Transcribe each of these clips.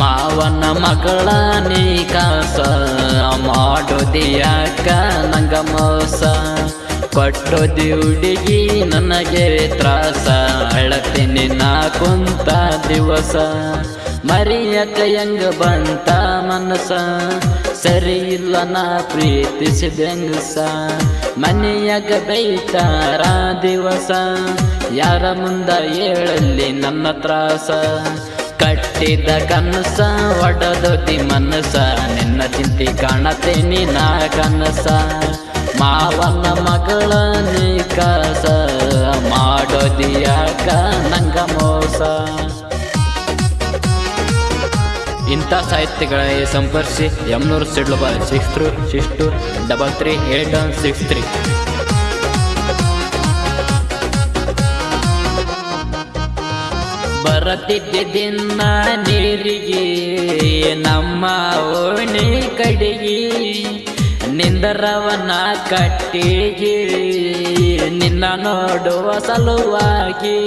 ಮಾವನ ಮಗಳ ನೀ ಕಾಸ, ಮಾಡೋದಿಯಾಕ ನಂಗ ಮೋಸ. ಕೊಟ್ಟೋದಿ ಹುಡುಗಿ ನನಗೆ ತ್ರಾಸ ಅಳತೀನಿ ನಾ ಕುಂತ ದಿವಸ. ಮರಿಯಕ ಹೆಂಗ ಬಂತ ಮನಸ, ಸರಿ ಇಲ್ಲ ನಾ ಪ್ರೀತಿಸಿದಂಗಸ. ಮನೆಯಾಗ ಬೈತಾರ ದಿವಸ, ಯಾರ ಮುಂದ ಹೇಳಲ್ಲಿ ನನ್ನ ತ್ರಾಸ. ಕಟ್ಟಿದ ಕನಸ ಒಡದೋತಿ ಮನಸ. ನಿನ್ನ ಚಿಂತೆ ಕಾಣತೇನಿ ನಾ ಕನಸ. ಮಾವನ ಮಗಳ ನೀ ಕಸ. ಮಾಡೋದಿಯಾಕ ನಂಗ ಮೋಸ. ಇಂಥ ಸಾಹಿತ್ಯಗಳಿಗೆ ಸಂಪರ್ಕಿಸಿ ಎಂನೂರು ಸಿಡ್ಲು ಬಾಯ್ six three, six two, double three, eight one, six three. ಬರತಿದ್ದೆ ದಿನ ನೀರಿಗೆ, ನಮ್ಮ ಓಣಿ ಕಡೆಗೆ. ನಿಂದರವನ ಕಟ್ಟಿಗೆ, ನಿನ್ನ ನೋಡುವ ಸಲುವಾಗಿ.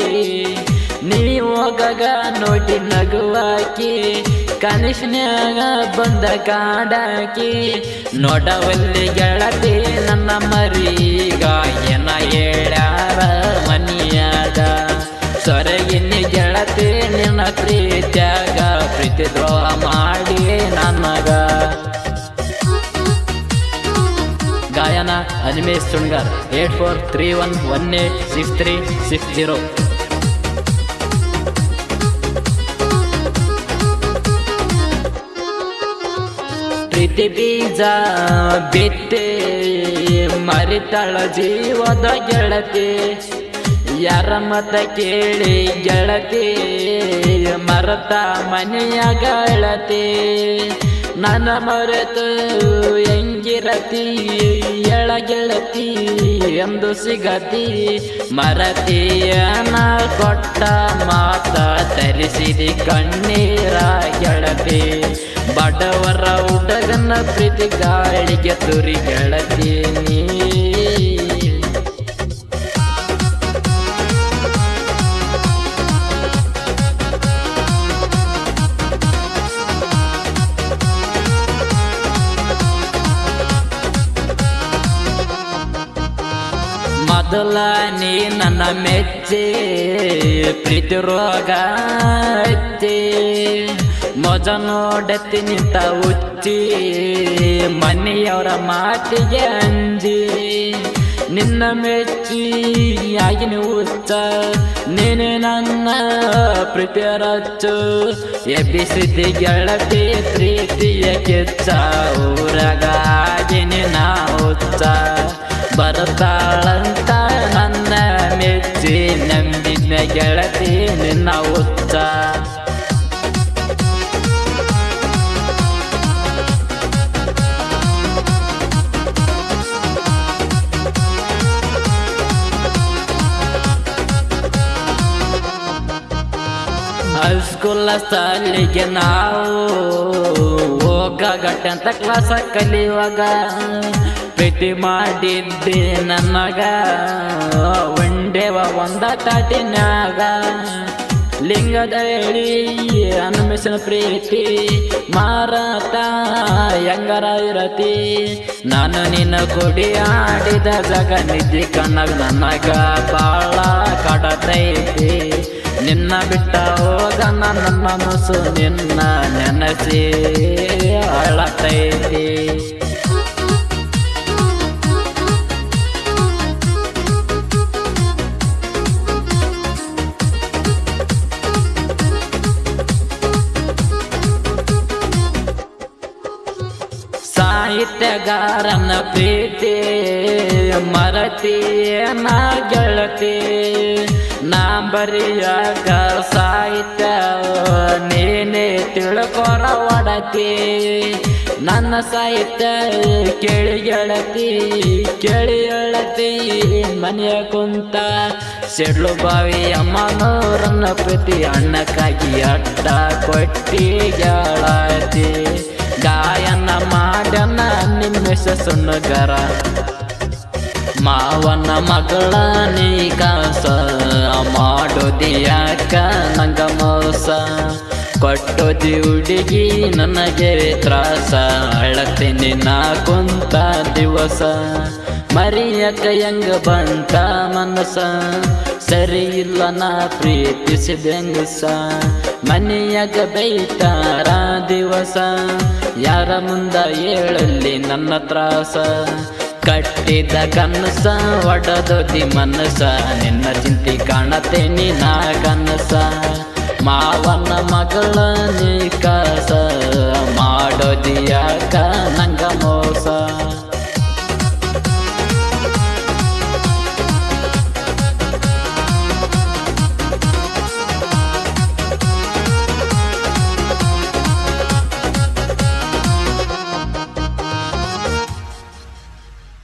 ನೀ ಹೋಗಗ ನೋಡಿ ನಗುವಾಕಿ ಕನಿಷ್ನ್ಯಾಗ ಬಂದ ಕಾಡಾಕಿ. ನೋಡವಲ್ಲಿ ಗೆಳತಿ ನನ್ನ ಮರಿ ಗಾಯನ ಹೇಳ್ಯಾರ ಮನಿಯಾಗ. ಸೊರಗಿನ ಗೆಳತಿ, ನಿನ್ನ ಪ್ರೀತ್ಯಾಗ ಪ್ರೀತಿ ದ್ರೋಹ ಮಾಡಿ ನನಗ ಗಾಯನ Animesh ಸುಣ್ಗಾರ್ eight four three one one eight six three six zero. ಪ್ರೀತಿ ಬೀಜ ಬಿತ್ತೆ ಮರಿತಾಳ ಜೀವದ ಗೆಳತಿ. ಯಾರ ಮತ ಕೇಳಿ ಗೆಳತಿ, ಮರತ ಮನೆಯ ಗಳತಿ ನನ್ನ ಮರೆತು ಹೆಂಗಿರತಿ, ಎಳ ಗೆಳತಿ ಎಂದು ಸಿಗತಿ. ಮರತಿಯನ ಕೊಟ್ಟ ಮಾತ ತರಿಸಿದಿ ಕಣ್ಣೀರ ಗೆಳತಿ. ಬಡವರ ಹುಡುಗನ ಪ್ರೀತಿ ಗಾಳಿಗೆ ತುರಿ ಗೆಳತಿ ನೀ. ಮೊದಲ ನೀ ನನ್ನ ಮೆಚ್ಚಿ, ಪ್ರೀತಿ ರೋಗ ಐತಿ. ಮೊಜ ನೋಡತಿ ನಿಂತ ಉಚ್ಚಿ ಮನೆಯವರ ಮಾತಿಗೆ ಅಂಜಿ ನಿನ್ನ ಮೆಚ್ಚಿ ಆಗಿನ ಉಚ್ಚ ನೀನು ನನ್ನ ಪ್ರೀತಿಯ ರಚ್ಚು ಎಬ್ಬಿಸಿದ್ದಿ ಗೆಳತಿ ಪ್ರೀತಿಯ ಕಿಚ್ಚ. ಊರಗ ಆಗಿನ ನಾ ಹುಚ್ಚ. ಬರ್ತಾಳಂತ ನನ್ನ ಮೆಚ್ಚಿ ನಂಬಿನ ಗೆಳತಿ ನಿನ್ನ ಹುಚ್ಚ. ಹೈಸ್ಕೂಲ ನಾವು ಹೋಗ ಗಟ್ಟಂತ ಕ್ಲಾಸ ಕಲಿಯುವಾಗ. ಪ್ರೀತಿ ಮಾಡಿದ್ದೆ ನನಗ. ಒಂಡೆವ ಒಂದ ತಾಟಿನಾಗ ಲಿಂಗದ ಹೇಳಿ ಅನ್ಮಿಸಿನ ಪ್ರೀತಿ. ಮಾರಾತ ಹೆಂಗರ ಇರತಿ. ನಾನು ನಿನ್ನ ಕೊಡಿ ಆಡಿದ ಜಗ, ನಿದ್ದೆ ಕಣ್ಣಾಗ ನನಗ ಬಾಳ ಕಡತೈತಿ. ನಿನ್ನ ಬಿಟ್ಟ ಹೋಗ ನನ್ನ ಮನಸ್ಸು ನಿನ್ನ ನೆನಸಿ ಅಳತೈತಿ. ಸಾಹಿತ್ಯಗಾರನ ಪ್ರೀತಿ ಮರತಿ ನಾ ಗೆಳತಿ. ನಾ ಬರಿಯಾಗ ಸಾಹಿತ್ಯ, ನೀನೇ ತಿಳ್ಕೊರ ಒಡತಿ. ನನ್ನ ಸಾಹಿತ್ಯ ಕೇಳಿ ಗೆಳತಿ, ಕೇಳಿ ಹೇಳತಿ ಮನೆಯ ಕುಂತ ಸಿಡ್ಲು ಬಾವಿ ಅಮ್ಮನೋರನ್ನ ಪ್ರೀತಿ ಅಣ್ಣಕ್ಕಾಗಿ ಅಡ್ಡ ಕೊಟ್ಟಿ ಗೆಳತಿ. ಗಾಯನ ಮಾಡ್ಯನ ನಿಮ್ಮಿಸ ಸುಣ್ಣಗರ ಮಾವನ ಮಗಳ ನೀ ಕಾಸ ಮಾಡೋದಿಯಾಕ ನಂಗ ಮೋಸ. ಕೊಟ್ಟೋದಿ ಹುಡುಗಿ ನನಗೆ ತ್ರಾಸ ಅಳತೀನಿ ನಾ ಕುಂತ ದಿವಸ. ಮರಿಯಕ ಹೆಂಗ ಬಂತ ಮನಸ ಸರಿ ಇಲ್ಲ ನಾ ಪ್ರೀತಿಸಿದೆಂಗಸ? ಮನೆಯಾಗ ಬೈತಾರ ದಿವಸ? ಯಾರ ಮುಂದ ಹೇಳಲ್ಲಿ ನನ್ನ ತ್ರಾಸ? ಕಟ್ಟಿದ ಕನಸ ಒಡದೋದಿ ಮನಸ ನಿನ್ನ ಚಿಂತಿ ಕಾಣತೇನಿ ನಾ ಕನಸ? ಮಾವನ ಮಗಳ ನೀ ಕಸ? ಮಾಡೋದಿ ಯಾಕ ನಂಗ ಮೋಸ?